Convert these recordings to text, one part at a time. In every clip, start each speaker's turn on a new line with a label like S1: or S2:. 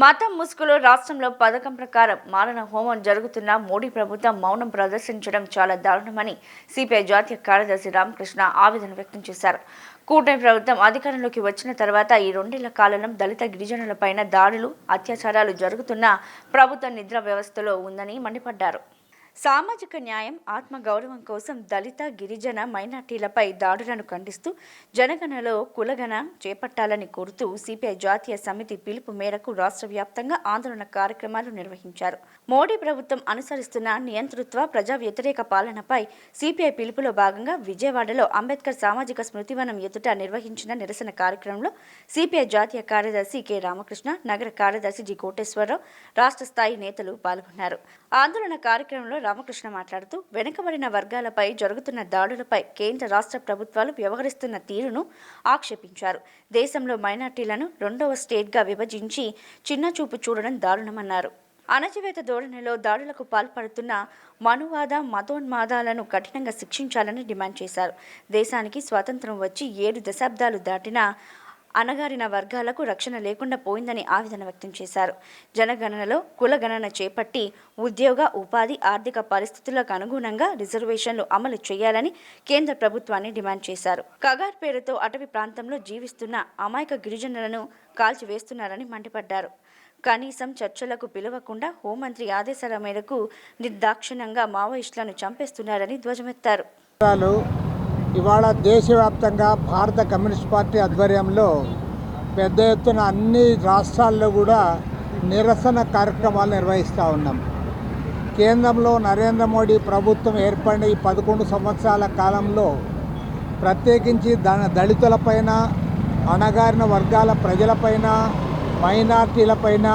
S1: మతం ముసుగులో రాష్ట్రంలో పథకం ప్రకారం మారణ హోమం జరుగుతున్న మోడీ ప్రభుత్వం మౌనం ప్రదర్శించడం చాలా దారుణమని సిపిఐ జాతీయ కార్యదర్శి రామకృష్ణ ఆవేదన వ్యక్తం చేశారు. కూటమి ప్రభుత్వం అధికారంలోకి వచ్చిన తర్వాత ఈ రెండేళ్ళ కాలంలో దళిత గిరిజనులపైన దాడులు అత్యాచారాలు జరుగుతున్న ప్రభుత్వ నిద్ర వ్యవస్థలో ఉందని మండిపడ్డారు. సామాజిక న్యాయం ఆత్మగౌరవం కోసం దళిత గిరిజన మైనార్టీలపై దాడులను ఖండిస్తూ జనగణలో కులగణ చేపట్టాలని కోరుతూ సిపిఐ జాతీయ సమితి పిలుపు మేరకు రాష్ట్ర వ్యాప్తంగా ఆందోళన కార్యక్రమాలు నిర్వహించారు. మోడీ ప్రభుత్వం అనుసరిస్తున్న నియంతృత్వ ప్రజా వ్యతిరేక పాలనపై సిపిఐ పిలుపులో భాగంగా విజయవాడలో అంబేద్కర్ సామాజిక స్మృతివనం ఎదుట నిర్వహించిన నిరసన కార్యక్రమంలో సిపిఐ జాతీయ కార్యదర్శి కె. రామకృష్ణ నగర కార్యదర్శి జి. కోటేశ్వరరావు రాష్ట్ర స్థాయి నేతలు పాల్గొన్నారు. ఆందోళన కార్యక్రమంలో రామకృష్ణ మాట్లాడుతూ వెనుకబడిన వర్గాలపై జరుగుతున్న దాడులపై కేంద్ర రాష్ట్ర ప్రభుత్వాలు వ్యవహరిస్తున్న తీరును ఆక్షేపించారు. దేశంలో మైనార్టీలను రెండవ స్టేట్గా విభజించి చిన్నచూపు చూడడం దారుణమన్నారు. అణచివేత ధోరణిలో దాడులకు పాల్పడుతున్న మనువాద మతోన్మాదాలను కఠినంగా శిక్షించాలని డిమాండ్ చేశారు. దేశానికి స్వాతంత్రం వచ్చి ఏడు దశాబ్దాలు దాటినా అణగారిన వర్గాలకు రక్షణ లేకుండా పోయిందని ఆవేదన వ్యక్తం చేశారు. జనగణనలో కులగణన చేపట్టి ఉద్యోగ ఉపాధి ఆర్థిక పరిస్థితులకు అనుగుణంగా రిజర్వేషన్లు అమలు చేయాలని కేంద్ర ప్రభుత్వాన్ని డిమాండ్ చేశారు. కగార్ పేరుతో అటవీ ప్రాంతంలో జీవిస్తున్న అమాయక గిరిజనులను కాల్చివేస్తున్నారని మండిపడ్డారు. కనీసం చర్చలకు పిలవకుండా హోంమంత్రి ఆదేశాల మేరకు నిర్దాక్షిణ్యంగా మావోయిస్టులను చంపేస్తున్నారని ధ్వజమెత్తారు.
S2: ఇవాళ దేశవ్యాప్తంగా భారత కమ్యూనిస్ట్ పార్టీ ఆధ్వర్యంలో పెద్ద ఎత్తున అన్ని రాష్ట్రాల్లో కూడా నిరసన కార్యక్రమాలు నిర్వహిస్తూ ఉన్నాం. కేంద్రంలో నరేంద్ర మోడీ ప్రభుత్వం ఏర్పడిన ఈ పదకొండు సంవత్సరాల కాలంలో ప్రత్యేకించి ద దళితులపైన అణగారిన వర్గాల ప్రజలపైన మైనార్టీలపైన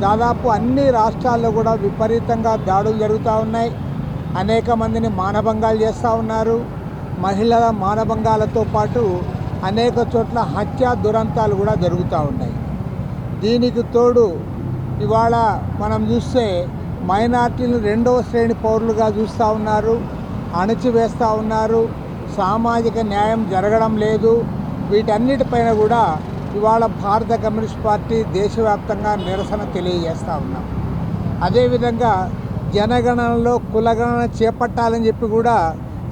S2: దాదాపు అన్ని రాష్ట్రాల్లో కూడా విపరీతంగా దాడులు జరుగుతూ ఉన్నాయి. అనేక మందిని మానభంగాలు చేస్తూ ఉన్నారు. మహిళల మానభంగాలతో పాటు అనేక చోట్ల హత్యా దురంతాలు కూడా జరుగుతూ ఉన్నాయి. దీనికి తోడు ఇవాళ మనం చూస్తే మైనార్టీలు రెండవ శ్రేణి పౌరులుగా చూస్తూ ఉన్నారు అణచివేస్తూ ఉన్నారు. సామాజిక న్యాయం జరగడం లేదు. వీటన్నిటిపైన కూడా ఇవాళ భారత కమ్యూనిస్ట్ పార్టీ దేశవ్యాప్తంగా నిరసన తెలియజేస్తూ ఉన్నాం. అదేవిధంగా జనగణనలో కులగణన చేపట్టాలని చెప్పి కూడా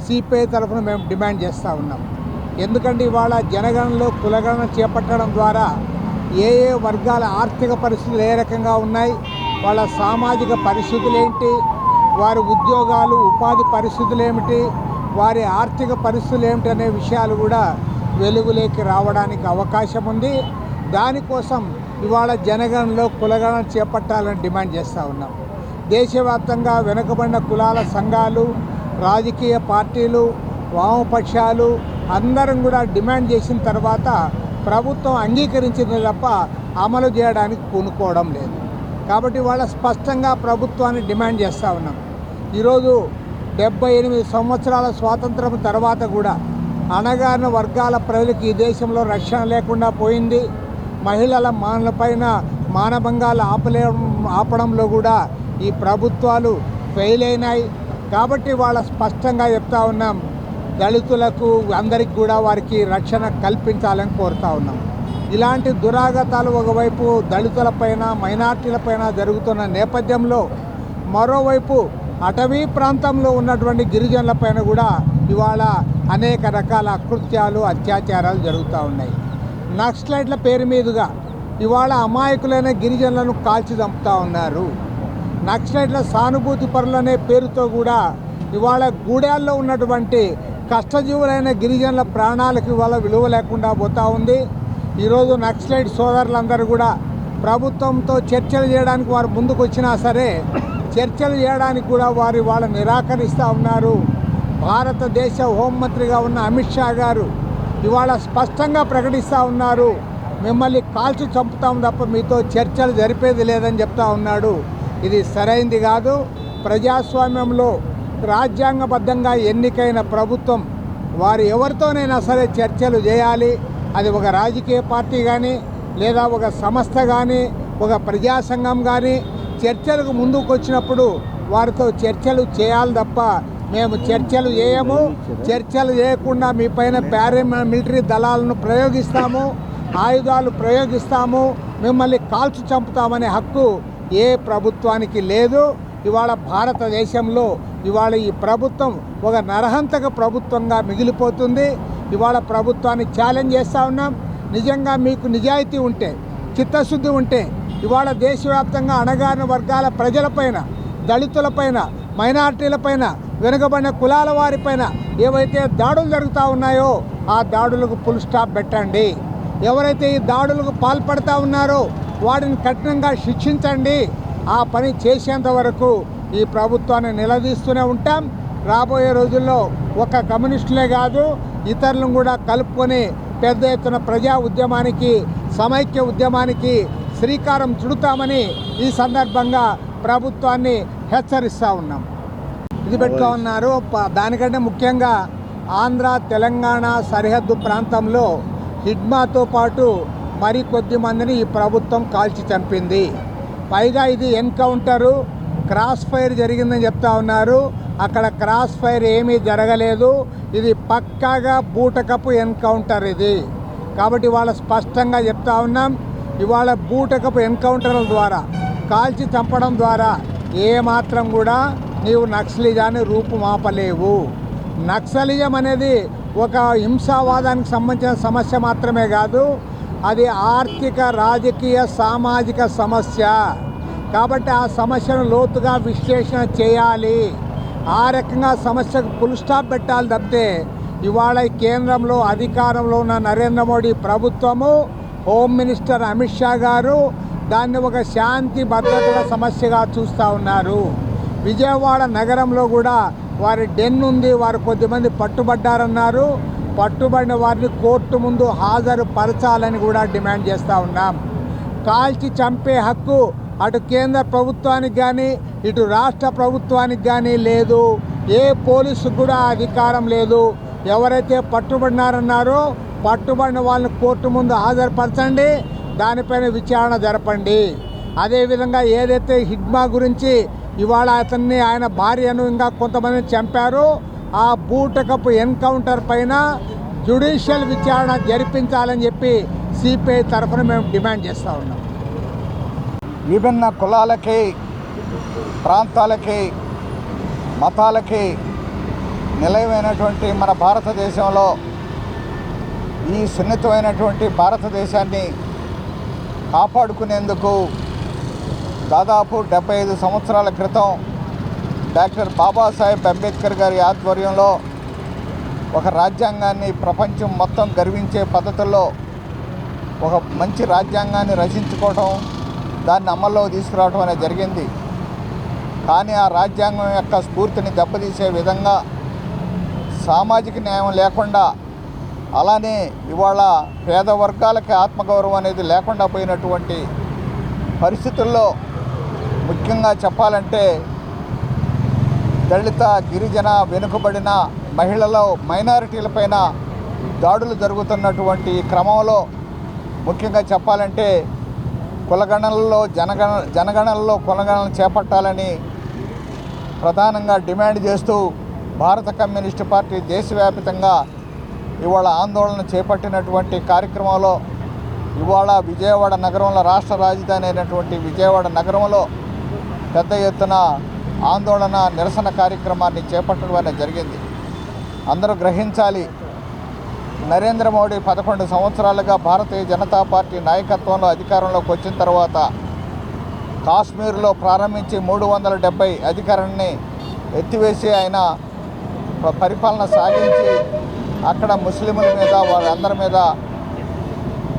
S2: సిపిఐ తరఫున మేము డిమాండ్ చేస్తూ ఉన్నాం. ఎందుకంటే ఇవాళ జనగణనలో కులగణన చేపట్టడం ద్వారా ఏ ఏ వర్గాల ఆర్థిక పరిస్థితులు ఏ రకంగా ఉన్నాయి వాళ్ళ సామాజిక పరిస్థితులు ఏంటి వారి ఉద్యోగాలు ఉపాధి పరిస్థితులు ఏమిటి వారి ఆర్థిక పరిస్థితులు ఏమిటి అనే విషయాలు కూడా వెలుగులోకి రావడానికి అవకాశం ఉంది. దానికోసం ఇవాళ జనగణనలో కులగణన చేపట్టాలని డిమాండ్ చేస్తూ ఉన్నాం. దేశవ్యాప్తంగా వెనుకబడిన కులాల సంఘాలు రాజకీయ పార్టీలు వామపక్షాలు అందరం కూడా డిమాండ్ చేసిన తర్వాత ప్రభుత్వం అంగీకరించింది తప్ప అమలు చేయడానికి పూనుకోవడం లేదు. కాబట్టి వాళ్ళ స్పష్టంగా ప్రభుత్వాన్ని డిమాండ్ చేస్తూ ఉన్నాం. ఈరోజు డెబ్బై ఎనిమిది సంవత్సరాల స్వాతంత్రం తర్వాత కూడా అణగారిన వర్గాల ప్రజలకు ఈ దేశంలో రక్షణ లేకుండా పోయింది. మహిళల మానలపైన మానభంగాలు ఆపలే ఆపడంలో కూడా ఈ ప్రభుత్వాలు ఫెయిల్ అయినాయి. కాబట్టి వాళ్ళ స్పష్టంగా చెప్తా ఉన్నాం. దళితులకు అందరికి కూడా వారికి రక్షణ కల్పించాలని కోరుతా ఉన్నాం. ఇలాంటి దురాగతాలు ఒకవైపు దళితులపైన మైనార్టీలపైన జరుగుతున్న నేపథ్యంలో మరోవైపు అటవీ ప్రాంతంలో ఉన్నటువంటి గిరిజనులపైన కూడా ఇవాళ అనేక రకాల అకృత్యాలు అత్యాచారాలు జరుగుతూ ఉన్నాయి. నక్సలైట్ల పేరు మీదుగా ఇవాళ అమాయకులైన గిరిజనులను కాల్చి చంపుతా ఉన్నారు. నక్సలైట్ల సానుభూతి పరులనే పేరుతో కూడా ఇవాళ గూడాల్లో ఉన్నటువంటి కష్టజీవులైన గిరిజనుల ప్రాణాలకు ఇవాళ విలువ లేకుండా పోతా ఉంది. ఈరోజు నక్సలైట్ సోదరులందరూ కూడా ప్రభుత్వంతో చర్చలు చేయడానికి వారు ముందుకు వచ్చినా సరే చర్చలు చేయడానికి కూడా వారు వాళ్ళ నిరాకరిస్తూ ఉన్నారు. భారతదేశ హోంమంత్రిగా ఉన్న అమిత్ షా గారు ఇవాళ స్పష్టంగా ప్రకటిస్తూ ఉన్నారు. మిమ్మల్ని కాల్చి చంపుతాం తప్ప మీతో చర్చలు జరిపేది లేదని చెప్తా ఉన్నాడు. ఇది సరైంది కాదు. ప్రజాస్వామ్యంలో రాజ్యాంగబద్ధంగా ఎన్నికైన ప్రభుత్వం వారు ఎవరితోనైనా సరే చర్చలు చేయాలి. అది ఒక రాజకీయ పార్టీ కానీ లేదా ఒక సంస్థ కానీ ఒక ప్రజా సంఘం కానీ చర్చలకు ముందుకు వచ్చినప్పుడు వారితో చర్చలు చేయాలి తప్ప మేము చర్చలు చేయము. చర్చలు చేయకుండా మీ పైన మిలిటరీ దళాలను ప్రయోగిస్తాము ఆయుధాలు ప్రయోగిస్తాము మిమ్మల్ని కాల్చి చంపుతామనే హక్కు ఏ ప్రభుత్వానికి లేదు. ఇవాళ భారతదేశంలో ఇవాళ ఈ ప్రభుత్వం ఒక నరహంతక ప్రభుత్వంగా మిగిలిపోతుంది. ఇవాళ ప్రభుత్వాన్ని ఛాలెంజ్ చేస్తూ ఉన్నాం. నిజంగా మీకు నిజాయితీ ఉంటే చిత్తశుద్ధి ఉంటే ఇవాళ దేశవ్యాప్తంగా అణగారిన వర్గాల ప్రజలపైన దళితులపైన మైనార్టీలపైన వెనుకబడిన కులాల వారిపైన ఏవైతే దాడులు జరుగుతూ ఉన్నాయో ఆ దాడులకు ఫుల్ స్టాప్ పెట్టండి. ఎవరైతే ఈ దాడులకు పాల్పడతా ఉన్నారో వాడిని కఠినంగా శిక్షించండి. ఆ పని చేసేంత వరకు ఈ ప్రభుత్వాన్ని నిలదీస్తూనే ఉంటాం. రాబోయే రోజుల్లో ఒక కమ్యూనిస్టులే కాదు ఇతరులను కూడా కలుపుకొని పెద్ద ఎత్తున ప్రజా ఉద్యమానికి సమైక్య ఉద్యమానికి శ్రీకారం చుడుతామని ఈ సందర్భంగా ప్రభుత్వాన్ని హెచ్చరిస్తూ ఉన్నాం. ఇది పెట్టుకో ఉన్నారు. దానికంటే ముఖ్యంగా ఆంధ్ర తెలంగాణ సరిహద్దు ప్రాంతంలో హిడ్మాతో పాటు మరి కొద్ది మందిని ఈ ప్రభుత్వం కాల్చి చంపింది. పైగా ఇది ఎన్కౌంటరు క్రాస్ ఫైర్ జరిగిందని చెప్తా ఉన్నారు. అక్కడ క్రాస్ ఫైర్ ఏమీ జరగలేదు. ఇది పక్కాగా బూటకపు ఎన్కౌంటర్ ఇది. కాబట్టి వాళ్ళ స్పష్టంగా చెప్తా ఉన్నాం ఇవాళ బూటకపు ఎన్కౌంటర్ల ద్వారా కాల్చి చంపడం ద్వారా ఏమాత్రం కూడా నీవు నక్సలిజాన్ని రూపుమాపలేవు. నక్సలిజం అనేది ఒక హింసావాదానికి సంబంధించిన సమస్య మాత్రమే కాదు అది ఆర్థిక రాజకీయ సామాజిక సమస్య. కాబట్టి ఆ సమస్యను లోతుగా విశ్లేషణ చేయాలి. ఆ రకంగా సమస్యకు ఫుల్ స్టాప్ పెట్టాలి తప్పితే ఇవాళ ఈ కేంద్రంలో అధికారంలో ఉన్న నరేంద్ర మోడీ ప్రభుత్వము హోమ్ మినిస్టర్ అమిత్ షా గారు దాన్ని ఒక శాంతి భద్రతల సమస్యగా చూస్తూ ఉన్నారు. విజయవాడ నగరంలో కూడా వారి డెన్ ఉంది వారు కొద్దిమంది పట్టుబడ్డారన్నారు. పట్టుబడిన వారిని కోర్టు ముందు హాజరుపరచాలని కూడా డిమాండ్ చేస్తూ ఉన్నాం. కాల్చి చంపే హక్కు అటు కేంద్ర ప్రభుత్వానికి కానీ ఇటు రాష్ట్ర ప్రభుత్వానికి కానీ లేదు. ఏ పోలీసుకు కూడా అధికారం లేదు. ఎవరైతే పట్టుబడినారన్నారో పట్టుబడిన వాళ్ళని కోర్టు ముందు హాజరుపరచండి. దానిపైన విచారణ జరపండి. అదేవిధంగా ఏదైతే హిడ్మా గురించి ఇవాళ అతన్ని ఆయన భార్యను ఇంకా కొంతమందిని చంపారో ఆ బూటకపు ఎన్కౌంటర్ పైన జ్యుడిషియల్ విచారణ జరిపించాలని చెప్పి సిపిఐ తరఫున మేము డిమాండ్ చేస్తూ ఉన్నాం.
S3: విభిన్న కులాలకి ప్రాంతాలకి మతాలకి నిలయమైనటువంటి మన భారతదేశంలో ఈ సున్నితమైనటువంటి భారతదేశాన్ని కాపాడుకునేందుకు దాదాపు డెబ్బై ఐదు సంవత్సరాల క్రితం డాక్టర్ బాబాసాహెబ్ అంబేద్కర్ గారి ఆధ్వర్యంలో ఒక రాజ్యాంగాన్ని ప్రపంచం మొత్తం గర్వించే పద్ధతుల్లో ఒక మంచి రాజ్యాంగాన్ని రచించుకోవటం దాన్ని అమల్లో తీసుకురావడం అనేది జరిగింది. కానీ ఆ రాజ్యాంగం యొక్క స్ఫూర్తిని దెబ్బతీసే విధంగా సామాజిక న్యాయం లేకుండా అలానే ఇవాళ పేద వర్గాలకి ఆత్మగౌరవం అనేది లేకుండా పోయినటువంటి పరిస్థితుల్లో ముఖ్యంగా చెప్పాలంటే దళిత గిరిజన వెనుకబడిన మహిళలు మైనారిటీలపైన దాడులు జరుగుతున్నటువంటి క్రమంలో ముఖ్యంగా చెప్పాలంటే కులగణనలో జనగణ జనగణనలో కులగణన చేపట్టాలని ప్రధానంగా డిమాండ్ చేస్తూ భారత కమ్యూనిస్టు పార్టీ దేశవ్యాప్తంగా ఇవాళ ఆందోళన చేపట్టినటువంటి కార్యక్రమంలో ఇవాళ విజయవాడ నగరంలో రాష్ట్ర రాజధాని అయినటువంటి విజయవాడ నగరంలో పెద్ద ఎత్తున ఆందోళన నిరసన కార్యక్రమాన్ని చేపట్టడం అనేది జరిగింది. అందరూ గ్రహించాలి నరేంద్ర మోడీ పదకొండు సంవత్సరాలుగా భారతీయ జనతా పార్టీ నాయకత్వంలో అధికారంలోకి వచ్చిన తర్వాత కాశ్మీర్లో ప్రారంభించి మూడు వందల డెబ్బై అధికారాన్ని ఎత్తివేసి ఆయన పరిపాలన సాగించి అక్కడ ముస్లింల మీద వారందరి మీద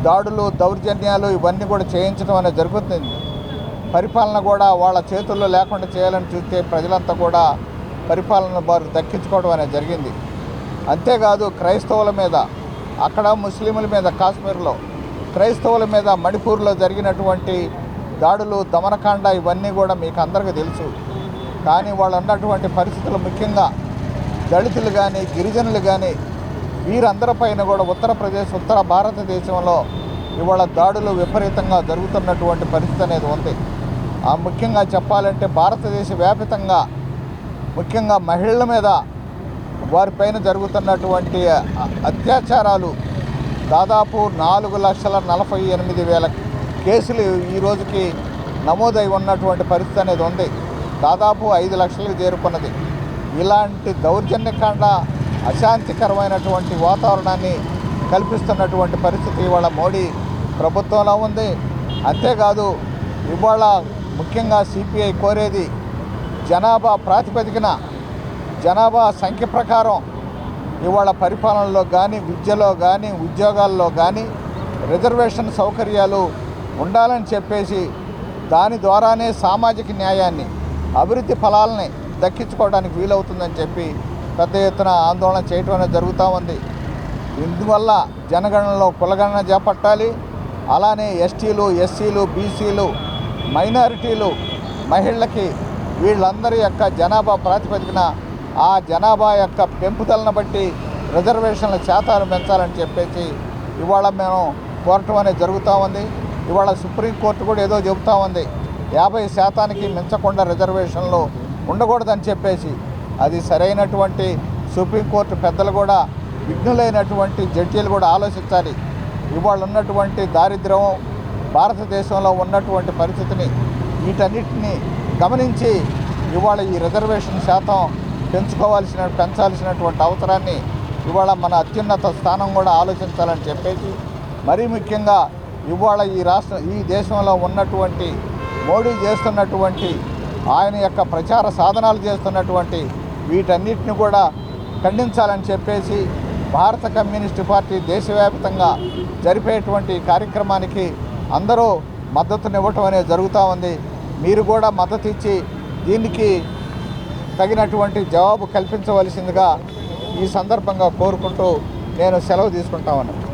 S3: దాడులు దౌర్జన్యాలు ఇవన్నీ కూడా చేయించడం అనేది జరుగుతుంది. పరిపాలన కూడా వాళ్ళ చేతుల్లో లేకుండా చేయాలని చూస్తే ప్రజలంతా కూడా పరిపాలన వారు దక్కించుకోవడం అనేది జరిగింది. అంతేకాదు క్రైస్తవుల మీద అక్కడ ముస్లింల మీద కాశ్మీర్లో క్రైస్తవుల మీద మణిపూర్లో జరిగినటువంటి దాడులు దమనకాండ ఇవన్నీ కూడా మీకు అందరికీ తెలుసు. కానీ వాళ్ళు ఉన్నటువంటి పరిస్థితులు ముఖ్యంగా దళితులు కానీ గిరిజనులు కానీ వీరందరిపైన కూడా ఉత్తరప్రదేశ్ ఉత్తర భారతదేశంలో ఇవాళ దాడులు విపరీతంగా జరుగుతున్నటువంటి పరిస్థితి అనేది ఉంది. ముఖ్యంగా చెప్పాలంటే భారతదేశ వ్యాపితంగా ముఖ్యంగా మహిళల మీద వారిపైన జరుగుతున్నటువంటి అత్యాచారాలు దాదాపు నాలుగు లక్షల నలభై ఎనిమిది వేల కేసులు ఈ రోజుకి నమోదై ఉన్నటువంటి పరిస్థితి అనేది ఉంది. దాదాపు ఐదు లక్షలకు చేరుకున్నది. ఇలాంటి దౌర్జన్యకాండ అశాంతికరమైనటువంటి వాతావరణాన్ని కల్పిస్తున్నటువంటి పరిస్థితి ఇవాళ మోడీ ప్రభుత్వంలో ఉంది. అంతేకాదు ఇవాళ ముఖ్యంగా సిపిఐ కోరేది జనాభా ప్రాతిపదికన జనాభా సంఖ్య ప్రకారం ఇవాళ పరిపాలనలో కానీ విద్యలో కానీ ఉద్యోగాల్లో కానీ రిజర్వేషన్ సౌకర్యాలు ఉండాలని చెప్పేసి దాని ద్వారానే సామాజిక న్యాయాన్ని అభివృద్ధి ఫలాలని దక్కించుకోవడానికి వీలవుతుందని చెప్పి పెద్ద ఎత్తున ఆందోళన చేయటం అనేది జరుగుతూ ఉంది. ఇందువల్ల జనగణనలో కులగణన చేపట్టాలి. అలానే ఎస్టీలు ఎస్సీలు బీసీలు మైనారిటీలు మహిళలకి వీళ్ళందరి యొక్క జనాభా ప్రాతిపదికన ఆ జనాభా యొక్క పెంపుదలను బట్టి రిజర్వేషన్ల శాతాలు పెంచాలని చెప్పేసి ఇవాళ మేము కోరటం అనేది జరుగుతూ ఉంది. ఇవాళ సుప్రీంకోర్టు కూడా ఏదో చెబుతూ ఉంది. యాభై శాతానికి మించకుండా రిజర్వేషన్లు ఉండకూడదని చెప్పేసి. అది సరైనటువంటి సుప్రీంకోర్టు పెద్దలు కూడా విఘ్నులైనటువంటి జడ్జీలు కూడా ఆలోచించాలి. ఇవాళ ఉన్నటువంటి దారిద్ర్యం భారతదేశంలో ఉన్నటువంటి పరిస్థితిని వీటన్నిటిని గమనించి ఇవాళ ఈ రిజర్వేషన్ శాతం పెంచుకోవాల్సిన పెంచాల్సినటువంటి అవసరాన్ని ఇవాళ మన అత్యున్నత స్థానం కూడా ఆలోచించాలని చెప్పేసి మరీ ముఖ్యంగా ఇవాళ ఈ రాష్ట్ర ఈ దేశంలో ఉన్నటువంటి మోడీ చేస్తున్నటువంటి ఆయన యొక్క ప్రచార సాధనాలు చేస్తున్నటువంటి వీటన్నిటిని కూడా ఖండించాలని చెప్పేసి భారత కమ్యూనిస్టు పార్టీ దేశవ్యాప్తంగా జరిపేటువంటి కార్యక్రమానికి అందరూ మద్దతునివ్వటం అనేది జరుగుతూ ఉంది. మీరు కూడా మద్దతు ఇచ్చి దీనికి తగినటువంటి జవాబు కల్పించవలసిందిగా ఈ సందర్భంగా కోరుకుంటూ నేను సెలవు తీసుకుంటా ఉన్నాను.